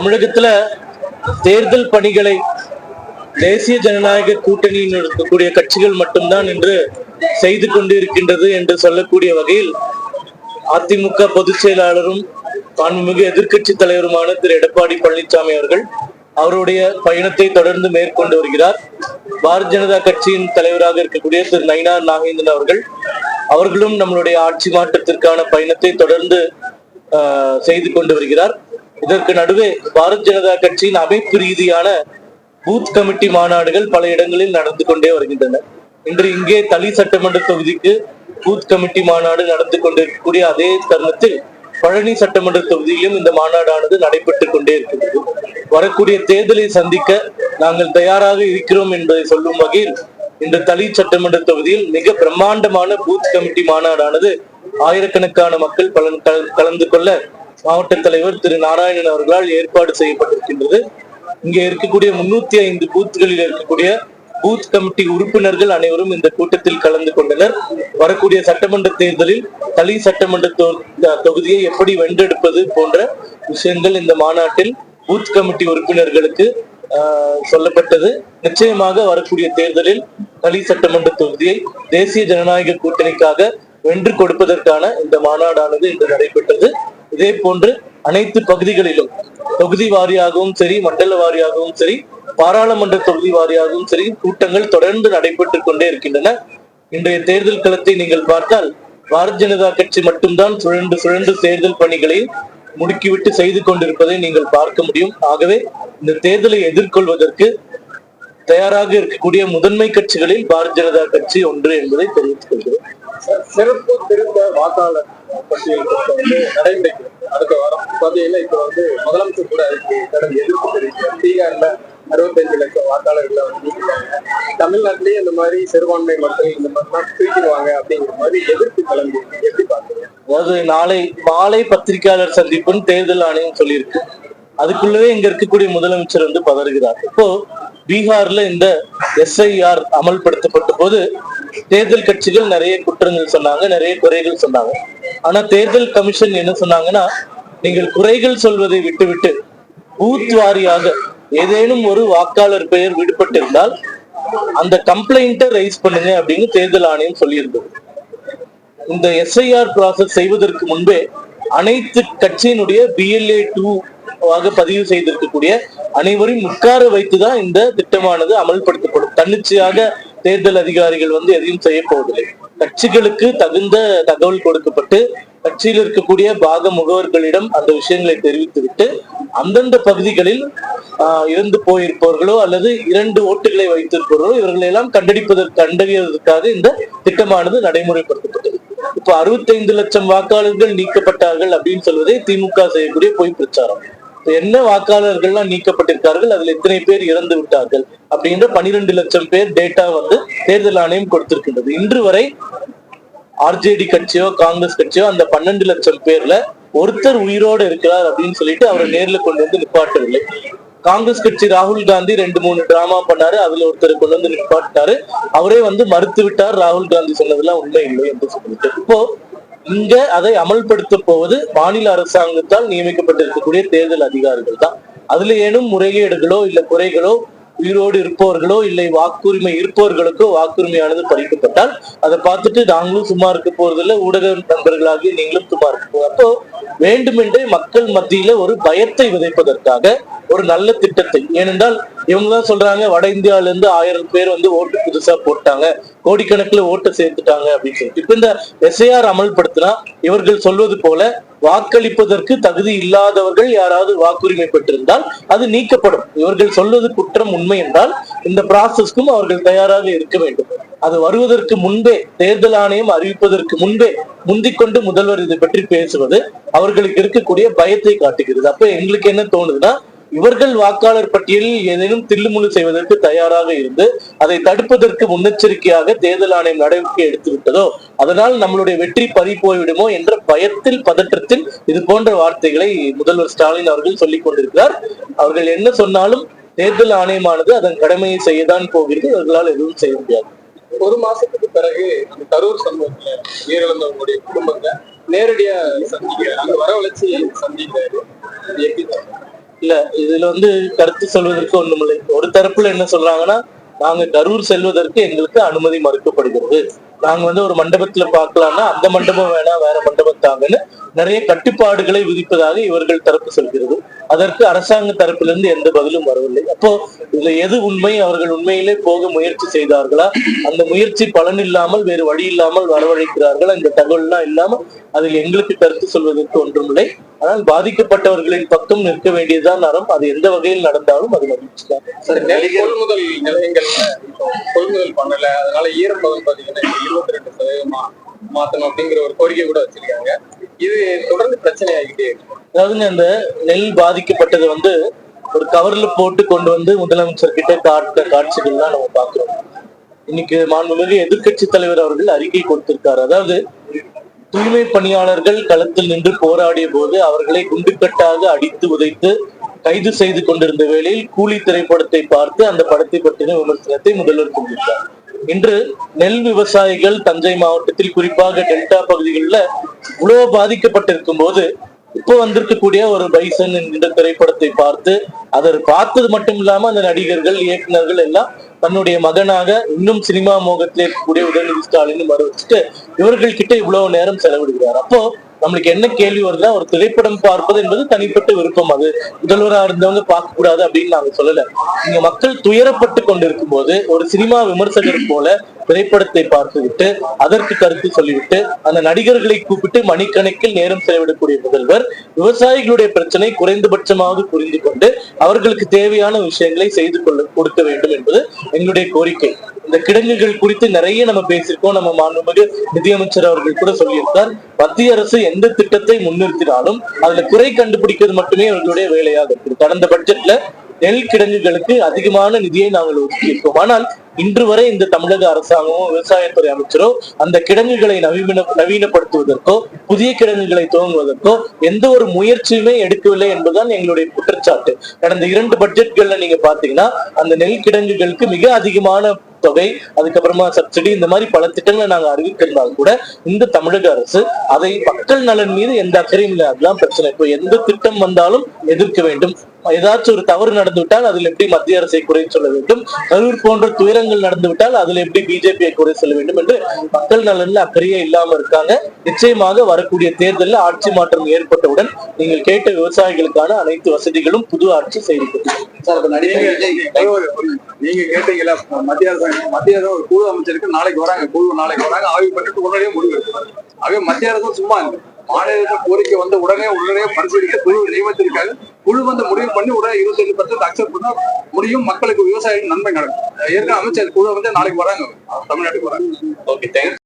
தமிழகத்துல தேர்தல் பணிகளை தேசிய ஜனநாயக கூட்டணியில் இருக்கக்கூடிய கட்சிகள் மட்டும்தான் என்று செய்து கொண்டு இருக்கின்றது என்று சொல்லக்கூடிய வகையில் அதிமுக பொதுச் செயலாளரும் மாண்புமிகு எதிர்க்கட்சி தலைவருமான திரு. எடப்பாடி பழனிசாமி அவர்கள் அவருடைய பயணத்தை தொடர்ந்து மேற்கொண்டு வருகிறார். பாரதிய ஜனதா கட்சியின் தலைவராக இருக்கக்கூடிய திரு. நயினார் நாகேந்திரன் அவர்கள் அவர்களும் நம்மளுடைய ஆட்சி மாற்றத்திற்கான பயணத்தை தொடர்ந்து செய்து கொண்டு வருகிறார். இதற்கு நடுவே பாரத் ஜனதா கட்சியின் அமைப்பு ரீதியான பூத் கமிட்டி மாநாடுகள் பல இடங்களில் நடந்து கொண்டே வருகின்றன. இன்று இங்கே தளி சட்டமன்ற தொகுதிக்கு பூத் கமிட்டி மாநாடு நடந்து கொண்டிருக்கக்கூடிய அதே தருணத்தில் பழனி சட்டமன்ற தொகுதியிலும் இந்த மாநாடானது நடைபெற்றுக் கொண்டே இருக்கிறது. வரக்கூடிய தேர்தலை சந்திக்க நாங்கள் தயாராக இருக்கிறோம் என்பதை சொல்லும் வகையில் இந்த தளி சட்டமன்ற தொகுதியில் மிக பிரம்மாண்டமான பூத் கமிட்டி மாநாடானது ஆயிரக்கணக்கான மக்கள் பலன் கலந்து கொள்ள மாவட்ட தலைவர் திரு நாராயணன் அவர்களால் ஏற்பாடு செய்யப்பட்டிருக்கின்றது. இங்கே இருக்கக்கூடிய முன்னூத்தி ஐந்து பூத்துகளில் இருக்கக்கூடிய பூத் கமிட்டி உறுப்பினர்கள் அனைவரும் இந்த கூட்டத்தில் கலந்து கொண்டனர். வரக்கூடிய சட்டமன்ற தேர்தலில் தளி சட்டமன்ற தொகுதியை எப்படி வென்றெடுப்பது போன்ற விஷயங்கள் இந்த மாநாட்டில் பூத் கமிட்டி உறுப்பினர்களுக்கு ஆஹ், சொல்லப்பட்டது. நிச்சயமாக வரக்கூடிய தேர்தலில் தளி சட்டமன்ற தொகுதியை தேசிய ஜனநாயக கூட்டணிக்காக வென்று கொடுப்பதற்கான இந்த மாநாடானது இன்று நடைபெற்றது. இதே போன்று அனைத்து பகுதிகளிலும் தொகுதி வாரியாகவும் சரி மண்டல வாரியாகவும் சரி பாராளுமன்ற தொகுதி வாரியாகவும் சரி கூட்டங்கள் தொடர்ந்து நடைபெற்றுக் கொண்டே இருக்கின்றன. இன்றைய தேர்தல் களத்தை நீங்கள் பார்த்தால் பாரதிய ஜனதா கட்சி மட்டும்தான் சுழன்று சுழன்று தேர்தல் பணிகளை முடுக்கிவிட்டு செய்து கொண்டிருப்பதை நீங்கள் பார்க்க முடியும். ஆகவே இந்த தேர்தலை எதிர்கொள்வதற்கு தயாராக இருக்கக்கூடிய முதன்மை கட்சிகளில் பாரதிய ஜனதா கட்சி ஒன்று என்பதை தெரிவித்துக் கொள்கிறேன். சிறப்பு திருத்த வாக்காளர் பட்டியல் வந்து நடைமுறைக்கு அடுத்த வாரம். பாத்தீங்கன்னா இப்ப வந்து முதலமைச்சர் கூட அதுக்கு கடந்த எதிர்ப்பு தெரிவிக்கிறார். பீகார்ல அறுபத்தஞ்சு லட்சம் வாக்காளர்களை வந்து நீக்கிட்டாங்க. தமிழ்நாட்டிலேயே இந்த மாதிரி சிறுபான்மை மக்கள் இந்த மாதிரிலாம் தூக்கிடுவாங்க அப்படிங்கிற மாதிரி எதிர்ப்பு கிளம்பி எப்படி பாக்குறீங்க அதாவது நாளை மாலை பத்திரிகையாளர் சந்திப்புன்னு தேர்தல் ஆணையம் சொல்லியிருக்கு. அதுக்குள்ளவே இங்க இருக்கக்கூடிய முதலமைச்சர் வந்து பதறுகிறார். இப்போ பீகார்ல இந்த எஸ்ஐஆர் அமல்படுத்தப்பட்ட போது தேர்தல் கட்சிகள் நிறைய குற்றங்கள் சொன்னாங்க நிறைய குறைகள் சொன்னாங்க. ஆனா தேர்தல் கமிஷன் என்ன சொன்னாங்கன்னா நீங்கள் குறைகள் சொல்வதை விட்டுவிட்டு பூத் வாரியாக ஏதேனும் ஒரு வாக்காளர் பெயர் விடுபட்டிருந்தால் அந்த கம்ப்ளைண்ட்டை ரைஸ் பண்ணுங்க அப்படின்னு தேர்தல் ஆணையம் சொல்லியிருந்தது. இந்த எஸ்ஐஆர் ப்ராசஸ் செய்வதற்கு முன்பே அனைத்து கட்சியினுடைய பிஎல்ஏ டூ ஆக பதிவு செய்திருக்கக்கூடிய அனைவரையும் உட்கார வைத்துதான் இந்த திட்டமானது அமல்படுத்தப்படும். தன்னிச்சையாக தேர்தல் அதிகாரிகள் வந்து எதையும் செய்ய போவதில்லை. கட்சிகளுக்கு தகுந்த தகவல் கொடுக்கப்பட்டு கட்சியில் இருக்கக்கூடிய பாக முகவர்களிடம் அந்த விஷயங்களை தெரிவித்துவிட்டு அந்தந்த பகுதிகளில் ஆஹ், இறந்து போயிருப்பவர்களோ அல்லது இரண்டு ஓட்டுகளை வைத்திருப்பவர்களோ இவர்களை எல்லாம் கண்டடிப்பதற்கு கண்டறியதற்காக இந்த திட்டமானது நடைமுறைப்படுத்தப்பட்டது. இப்ப அறுபத்தைந்து லட்சம் வாக்காளர்கள் நீக்கப்பட்டார்கள் அப்படின்னு சொல்வதே திமுக செய்யக்கூடிய பொய் பிரச்சாரம். என்ன வாக்காளர்கள்லாம் நீக்கப்பட்டிருக்கார்கள்? அதுல எத்தனை பேர் இறந்து விட்டார்கள்? அப்படின்ற பனிரெண்டு லட்சம் பேர் டேட்டா வந்து தேர்தல் ஆணையம் கொடுத்திருக்கின்றது. இன்று வரை ஆர்ஜேடி கட்சியோ காங்கிரஸ் கட்சியோ அந்த பன்னெண்டு லட்சம் பேர்ல ஒருத்தர் உயிரோடு இருக்கிறார் அப்படின்னு சொல்லிட்டு அவரை நேர்ல கொண்டு வந்து நிப்பாட்டவில்லை. காங்கிரஸ் கட்சி ராகுல் காந்தி ரெண்டு மூணு டிராமா பண்ணாரு. அதுல ஒருத்தர் கொண்டு வந்து நிப்பாட்டாரு அவரே வந்து மறுத்து விட்டார் ராகுல் காந்தி சொன்னதெல்லாம் உண்மை இல்லை என்று சொல்லிட்டு. இப்போ இங்க அதை அமல்படுத்த போவது மாநில அரசாங்கத்தால் நியமிக்கப்பட்டிருக்கக்கூடிய தேர்தல் அதிகாரிகள் தான். அதுல ஏனும் முறைகேடுகளோ இல்ல குறைகளோ உயிரோடு இருப்பவர்களோ இல்லை வாக்குரிமை இருப்பவர்களுக்கோ வாக்குரிமையானது பறிக்கப்பட்டால் அதை பார்த்துட்டு நாங்களும் சும்மா இருக்க போறதில்ல ஊடக நண்பர்களாகிய நீங்களும் சும்மா இருக்க போறோம் அப்போ வேண்டுமென்றே மக்கள் மத்தியில ஒரு பயத்தை விதைப்பதற்காக ஒரு நல்ல திட்டத்தை ஏனென்றால் இவங்க தான் சொல்றாங்க வட இந்தியால இருந்து ஆயிரம் பேர் வந்து ஓட்டு புதுசா போட்டாங்க. கோடிக்கணக்கில் ஓட்டை சேர்த்துட்டாங்க அப்படின்னு சொல்லிட்டு. இப்ப இந்த எஸ்ஐஆர் அமல்படுத்தினா இவர்கள் சொல்வது போல வாக்களிப்பதற்கு தகுதி இல்லாதவர்கள் யாராவது வாக்குரிமை பெற்றிருந்தால் அது நீக்கப்படும். இவர்கள் சொல்வது குற்றம் உண்மை என்றால் இந்த ப்ராசஸ்க்கும் அவர்கள் தயாராக இருக்க வேண்டும். அது வருவதற்கு முன்பே தேர்தல் ஆணையம் அறிவிப்பதற்கு முன்பே முந்திக்கொண்டு முதல்வர் இதை பற்றி பேசுவது அவர்களுக்கு இருக்கக்கூடிய பயத்தை காட்டுகிறது. அப்ப எங்களுக்கு என்ன தோணுதுன்னா இவர்கள் வாக்காளர் பட்டியலில் ஏதேனும் தில்லுமுழு செய்வதற்கு தயாராக இருந்து அதை தடுப்பதற்கு முன்னெச்சரிக்கையாக தேர்தல் ஆணையம் நடவடிக்கை எடுத்து விட்டதோ அதனால் நம்மளுடைய வெற்றி பறி போய்விடுமோ என்ற பயத்தில் பதற்றத்தில் இது போன்ற வார்த்தைகளை முதல்வர் ஸ்டாலின் அவர்கள் சொல்லிக் கொண்டிருக்கிறார். அவர்கள் என்ன சொன்னாலும் தேர்தல் ஆணையமானது அதன் கடமையை செய்யதான் போகிறது அவர்களால் எதுவும் செய்ய முடியாது. ஒரு மாசத்துக்கு பிறகு அந்த கரூர் சம்பவத்துல உயிரிழந்தவங்களுடைய குடும்பத்தை நேரடியா சந்திக்க அங்க வரவழைச்சு சந்திக்கிறாரு. எப்படி இல்ல இதுல வந்து கருத்து சொல்வதற்கு ஒண்ணுமில்லை. ஒரு தரப்புல என்ன சொல்றாங்கன்னா நாங்க கரூர் செல்வதற்கு எங்களுக்கு அனுமதி மறுக்கப்படுகிறது. நாங்க வந்து ஒரு மண்டபத்துல பாக்கலாம்னா அந்த மண்டபம் வேணாம் வேற மண்டபத்தாங்கன்னு நிறைய கட்டுப்பாடுகளை விதிப்பதாக இவர்கள் தரப்பு சொல்கிறது. அதற்கு அரசாங்க தரப்பிலிருந்து எந்த பதிலும் வரவில்லை. அப்போ இதுல எது உண்மை? அவர்கள் உண்மையிலே போக முயற்சி செய்தார்களா? அந்த முயற்சி பலன் இல்லாமல் வேறு வழி இல்லாமல் வரவழைக்கிறார்கள்? இந்த தகவல்லாம் இல்லாம அதில் எங்களுக்கு கருத்து சொல்வதற்கு ஒன்றுமில்லை. ஆனால் பாதிக்கப்பட்டவர்களின் பக்கம் நிற்க வேண்டியதுதான் அறம் அது எந்த வகையில் நடந்தாலும் அது மகிழ்ச்சி தான் சரி கொள்முதல் நிலையங்கள் கொள்முதல் பண்ணல. அதனால ஈரப்பதம் பாத்தீங்கன்னா இருபத்தி ரெண்டு சதவீதமா மாத்தணும் அப்படிங்கிற ஒரு கோரிக்கை கூட வச்சிருக்காங்க. இது தொடர்ந்து பிரச்சனை ஆகிட்டே இருக்கு அதாவதுங்க அந்த நெல் பாதிக்கப்பட்டது வந்து ஒரு கவர்ல போட்டு கொண்டு வந்து முதலமைச்சர் கிட்ட காட்ட காட்சிகள்லாம் நம்ம பாக்குறோம் இன்னைக்கு மாண்புமிகு எதிர்க்கட்சி தலைவர் அவர்கள் அறிக்கை கொடுத்திருக்காரு. அதாவது தூய்மை பணியாளர்கள் களத்தில் நின்று போராடிய போது அவர்களை குண்டுக்கட்டாக அடித்து உதைத்து கைது செய்து கொண்டிருந்த வேளையில் கூலி திரைப்படத்தை பார்த்து அந்த படத்தை பற்றின விமர்சனத்தை முதல்வர் கொண்டிருந்தார் இன்று நெல் விவசாயிகள் தஞ்சை மாவட்டத்தில் குறிப்பாக டெல்டா பகுதிகளில் இவ்வளவு பாதிக்கப்பட்டிருக்கும் போது இப்போ வந்திருக்கக்கூடிய ஒரு பைசன் என்கின்ற திரைப்படத்தை பார்த்து அதை பார்த்தது மட்டும் இல்லாம அந்த நடிகர்கள் இயக்குநர்கள் எல்லாம் தன்னுடைய மகனாக இன்னும் சினிமா மோகத்தில் இருக்கக்கூடிய உதயநிதி ஸ்டாலின் வர வச்சுட்டு இவர்கள் கிட்ட இவ்வளவு நேரம் செலவிடுகிறார். அப்போ நம்மளுக்கு என்ன கேள்வி வருதுன்னா ஒரு திரைப்படம் பார்ப்பது என்பது தனிப்பட்ட விருப்பம் அது. முதல்வராக இருந்தவங்க பார்க்க கூடாது அப்படின்னு நாங்க சொல்லல. இங்க மக்கள் துயரப்பட்டு கொண்டிருக்கும் போது ஒரு சினிமா விமர்சகர் போல திரைப்படத்தை பார்த்துவிட்டு அதற்கு கருத்து சொல்லிவிட்டு அந்த நடிகர்களை கூப்பிட்டு மணிக்கணக்கில் நேரம் செலவிடக்கூடிய முதல்வர் விவசாயிகளுடைய பிரச்சனை குறைந்தபட்சமாவது புரிந்து கொண்டு அவர்களுக்கு தேவையான விஷயங்களை செய்து கொள்ள கொடுக்க வேண்டும் என்பது எங்களுடைய கோரிக்கை. இந்த கிடங்குகள் குறித்து நிறைய நம்ம பேசியிருக்கோம். நம்ம மாண்புமிகு நிதியமைச்சர் அவர்கள் கூட சொல்லியிருக்கார். மத்திய அரசு எந்த திட்டத்தை முன்னிறுத்தினாலும் அதுல குறை கண்டுபிடிக்கிறது மட்டுமே அவர்களுடைய வேலையாக இருக்குது. கடந்த பட்ஜெட்ல நெல் கிடங்குகளுக்கு அதிகமான நிதியை நாங்கள் ஒதுக்கியிருக்கோம். ஆனால் இன்று வரை இந்த தமிழக அரசாங்கமோ விவசாயத்துறை அமைச்சரோ அந்த கிடங்குகளை நவீன நவீனப்படுத்துவதற்கோ புதிய கிடங்குகளை துவங்குவதற்கோ எந்த ஒரு முயற்சியுமே எடுக்கவில்லை என்பதுதான் எங்களுடைய குற்றச்சாட்டு. கடந்த இரண்டு பட்ஜெட்கள்ல நீங்க பாத்தீங்கன்னா அந்த நெல் கிடங்குகளுக்கு மிக அதிகமான தொகை அதுக்கப்புறமா சப்சிடி இந்த மாதிரி பல திட்டங்களை நாங்க அறிவித்திருந்தாலும் கூட இந்த தமிழக அரசு அதை மக்கள் நலன் மீது எந்த அக்கறையும் இல்லை அதுதான் பிரச்சனை. இப்போ எந்த திட்டம் வந்தாலும் எதிர்க்க வேண்டும். ஏதாச்சும் ஒரு தவறு நடந்து விட்டால் அதில் எப்படி மத்திய அரசை குறை சொல்ல வேண்டும்? கரூர் போன்ற துயரங்கள் நடந்து விட்டால் அதில் எப்படி பிஜேபியை குறை சொல்ல வேண்டும் என்று மக்கள் நலன்ல அக்கறையே இல்லாம இருக்காங்க. நிச்சயமாக வரக்கூடிய தேர்தலில் ஆட்சி மாற்றம் ஏற்பட்டவுடன் நீங்கள் கேட்ட விவசாயிகளுக்கான அனைத்து வசதிகளும் புது ஆட்சி செய்து நீங்க கேட்டீங்களா மத்திய அரசு மத்திய அரசு ஒரு குழு அமைச்சிருக்கு. நாளைக்கு வராங்க குழு நாளைக்கு வராங்க. ஆய்வு பண்ணிட்டு உடனே முடிவு எடுப்பாங்க ஆகவே மத்திய அரசு சும்மா இல்லை. மாநில கோரிக்கை வந்து உடனே உடனே பரிசீலிக்க குழு நியமித்திருக்காங்க குழு வந்து முடிவு பண்ணி உடனே இருபத்தஞ்சு பர்சன்ட் அக்செப்ட் பண்ண முடியும். மக்களுக்கு விவசாயிகள் நன்மை நடக்கும். ஏற்கனவே அமைச்சர் குழு வந்து நாளைக்கு வராங்க. தமிழ்நாட்டுக்கு வராங்க. Okay thanks